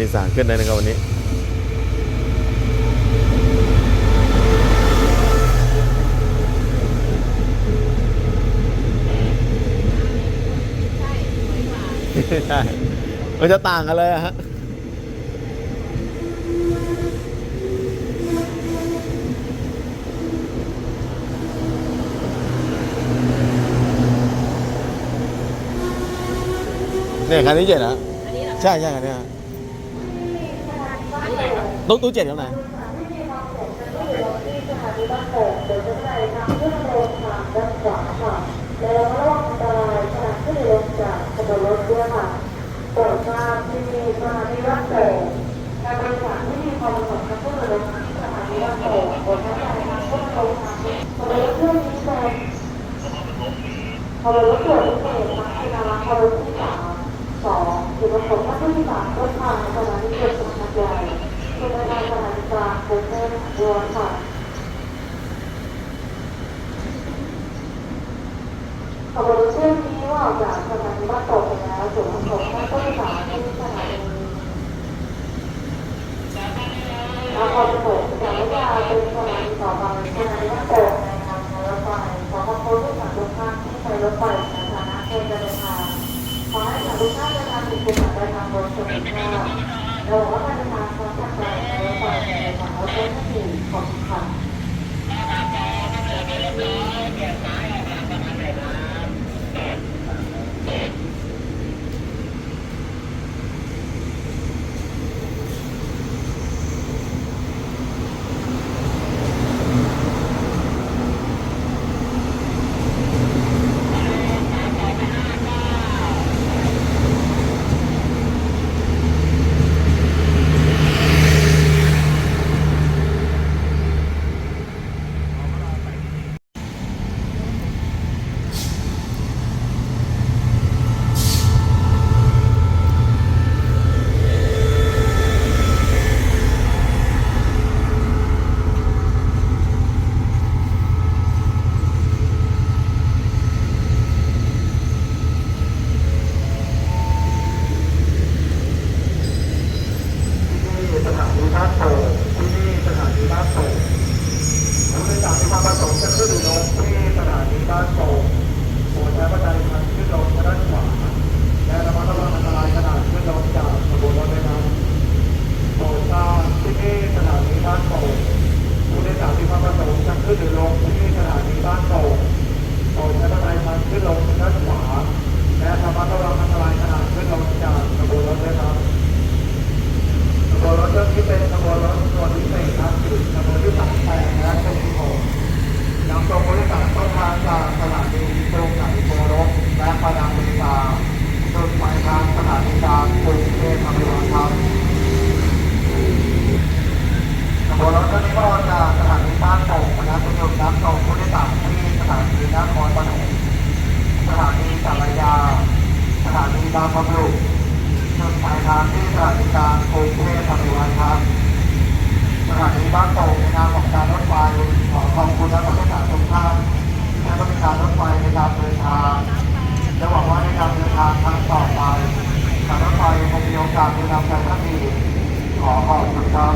มีสารขึ้นได้นะครับวันนี้ใช่มันจะต่างกันเลยอะฮะเนี่ยคันนี้เจ็ดเหรออันนี้เหรอใช่ใช่คันนี้ ตู้ตู้เจ็ดข้างในแล้วระวังอันตรายขณะที่ลงจากขบวนรถด้วยค่ะโปรดทราบที่มีสถานีรับส่งการบริการที่มีความกับผู้โดยสารที่สานีรับส่งโปรดใช้บริการผู้โดยสารขบวนรถเที่ยวนี้เป็นตรวจ ออกจากสถานีบ้านโป่งไปแล้วจุดประสงค์ท่านผู้โดยสาที่สถานีนครปฐมจากวิทยาเป็นสถานีต่อไปสถานีบ้านโป่งในทางรถไฟขอขอบคุณผู้สารทุกท่านที่ใช้รถไฟในฐานะเพื่อนเดินทางขอให้รทุกท่านเดินทางถึงจุดหมายปลายทางโดยสวัสดิภาพเราหวังว่า นครปฐมสถานีสารยา สถานีบางบำรุงจุดหมายทางที่สถานีกลางกรุงเทพมหานครครับสถานีบ้านโป่งในนามของการรถไฟขอขอบคุณนักบริการทุกท่านที่ให้บริการรถไฟในการเดินทางและหวังว่าในการเดินทางครั้งต่อไปการรถไฟคงมีโอกาสได้นำใจท่านอีกขอขอบคุณครับ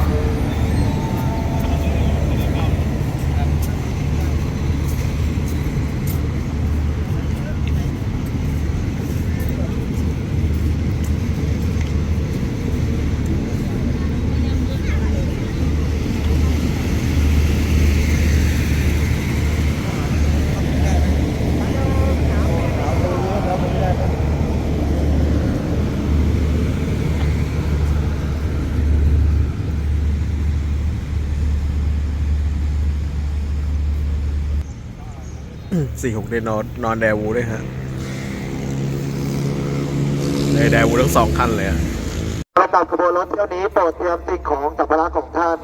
สี่หกเดนนอนนอนแดวูด้วยฮะในแดวูทั้งสองคันเลยอะประกอบขบวนรถเที่ยวนี้โปรดเตรียมสิ่งของสัมภาระของท่าน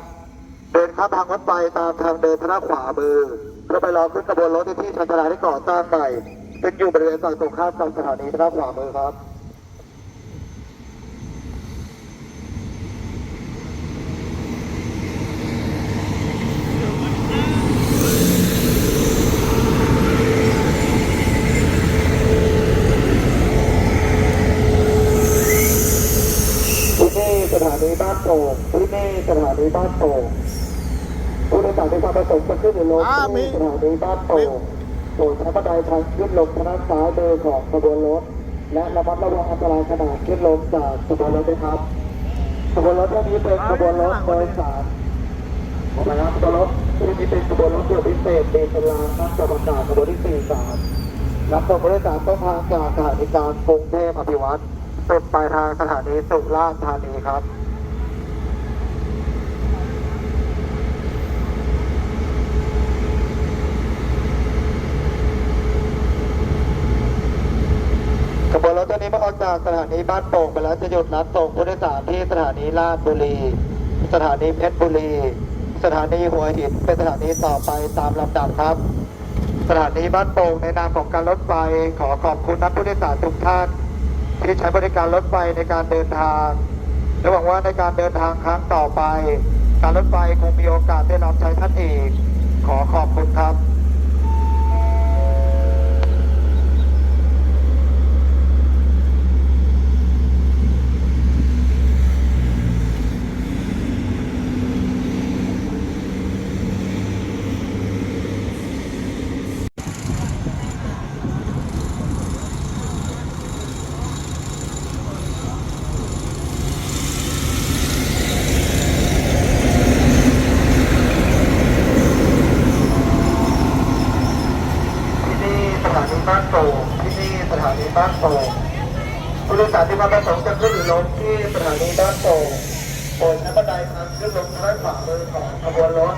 เดินข้ามทางรถไฟตามทางเดินทางขวามือเพื่อไปรอขึ้นขบวนรถที่ที่ชันชลาที่ก่อสร้างใหม่ซึ่งอยู่บริเวณฝั่งตรงข้ามกับสถานีทางขวามือครับที่นี่สถา ป่ง ที่นี่สถานีบ้านโป่งผู้โดยสารมีความประสงค์จะขึ้นหรือลงอ่ามีที่สถานีบ้านโป่งโปรดใช้บันไดทางขึ้นลงทางด้านซ้ายมือของขบวนรถ และระมัดระวังอันตรายขณะขึ้นลงจากขบวนรถด้วยครับขบวนรถเท่านี้เป็นขบวนรถโดยสารนะครับขบวนรถที่นี้เป็นขบวนรถด่วนพิเศษเดชลานักจับอากาศขบวนที่สี่สามรับส่งผู้โดยสารต้นทางจากสถานีกลางกรุงเทพอภิวัตรเป็นปลายทางสถานีสุราษฎร์ธานีครับ ขบว นี้เมื่อออกจากสถานีบ้านโป่งไปแล้วจะหยุดรับส่งผู้โดยสารที่สถานีลาดบุรี สถานีเพชรบุรี สถานีหัวหินเป็นสถานีต่อไปตามลำดับครับ สถานีบ้านโป่งในนามของการรถไฟขอขอบคุณนักผู้โดยสารทุกท่านที่ใช้บริการรถไฟในการเดินทางและหวังว่าในการเดินทางครั้งต่อไป การรถไฟคงมีโอกาสได้รับใช้ท่านอีก ขอขอบคุณครับ ที่นี่สถานีบ้านโป่งที่นี่สถานี บ้านโป่งผู้โดยสารที่มาประสงค์จะขึ้นหรือลงที่สถานีบ้านโป่งโปรดใช้บันไดทางขึ้นลงทางด้านขวามือของขบวนรถ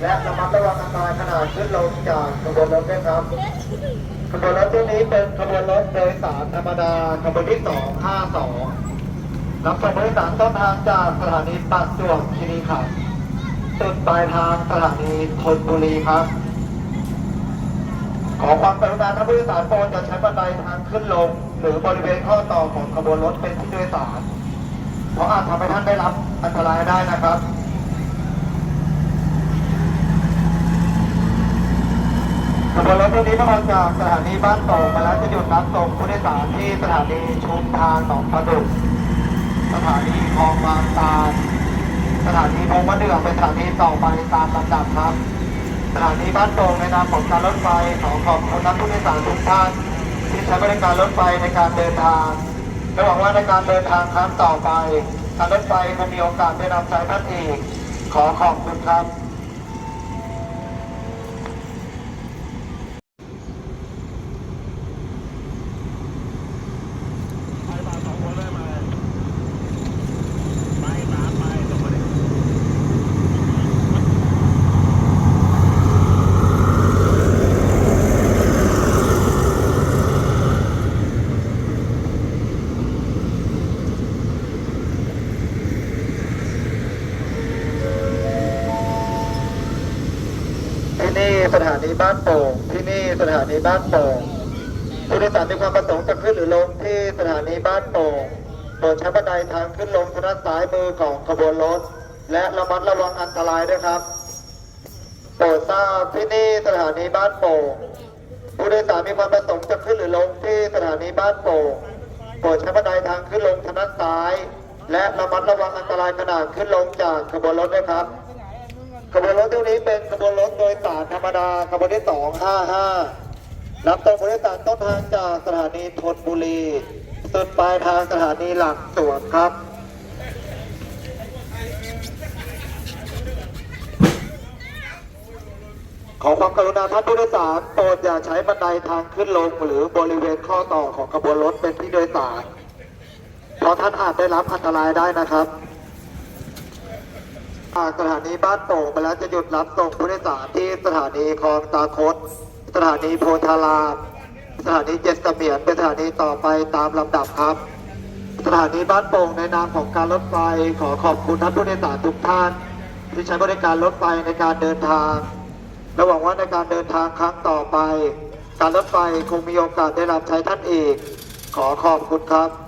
และระมัดระวังอันตรายขณะขึ้นลงจากขบวนรถด้วยครับขบวนรถตัวนี้เป็นขบวนรถโดยสารธรรมดาขบวนที่ 252รับส่งผู้โดยสารต้นทางจากสถานีปากจวบคีรีขันธ์จุดปลายทางสถานีธนบุรีครับ ขอความกรุณาท่านผู้โดยสารโปรดจะใช้บันไดทางขึ้นลง หรือบริเวณข้อต่อของขบวนรถเป็นที่โดยสาร เพราะอาจทำให้ท่านได้รับอันตรายได้นะครับขบวนรถตัวนี้เมื่อออกจากสถานีบ้านโป่งมาแล้วจะหยุดรับส่งผู้โดยสารที่สถานีชุมทางหนองประดุกสถานีคลองบางตาลสถานีพงมะเดื่อเป็นสถานีต่อไปตามลำดับครับ สถานีบ้านโป่งในนามของการรถไฟขอขอบคุณนักผู้โดยสารทุกท่านที่ใช้บริการรถไฟในการเดินทางและหวังว่าในการเดินทางครั้งต่อไปการรถไฟจะมีโอกาสได้นำใจท่านอีก ขอขอบคุณครับ ที่นี่สถานี บ้านโป่งที่นี่สถานีบ้านโป่งผู้โดยสารมีความประสงค์จะขึ้นหรือลงที่สถานีบ้านโป่งโปรดใช้บันไดทางขึ้นลงทางด้านซ้ายมือของขบวนรถ และระมัดระวังอันตรายด้วยครับโปรดทราบที่นี่สถานีบ้านโป่งผู้โดยสารมีความประสงค์จะขึ้นหรือลงที่สถานีบ้านโป่งโปรดใช้บันไดทางขึ้นลงทางด้านซ้าย และระมัดระวังอันตรายขณะขึ้นลงจากขบวนรถด้วยครับ ขบวนรถตัวนี้เป็นขบวนรถโดยสารธรรมดาขบวนที่255รับตรงผู้โดยสารต้นทางจากสถานีธนบุรีสุดปลายทางสถานีหลักสวนครับขอความกรุณาท่านผู้โดยสารโปรดอย่าใช้บันไดทางขึ้นลงหรือบริเวณข้อต่อของขบวนรถเป็นที่โดยสาร เพราะท่านอาจได้รับอันตรายได้นะครับ สถานีบ้านโป่งไปแล้วจะหยุดรับส่งผู้โดยสารที่สถานีคลองตาคดสถานีโพธารามสถานีเจ็ดเสมียนเป็นสถานีต่อไปตามลำดับครับ สถานีบ้านโป่งในนามของการรถไฟขอขอบคุณท่านผู้โดยสารทุกท่าน ที่ใช้บริการรถไฟในการเดินทางและหวังว่าในการเดินทางครั้งต่อไป การรถไฟคงมีโอกาสได้รับใช้ท่านอีก ขอขอบคุณครับ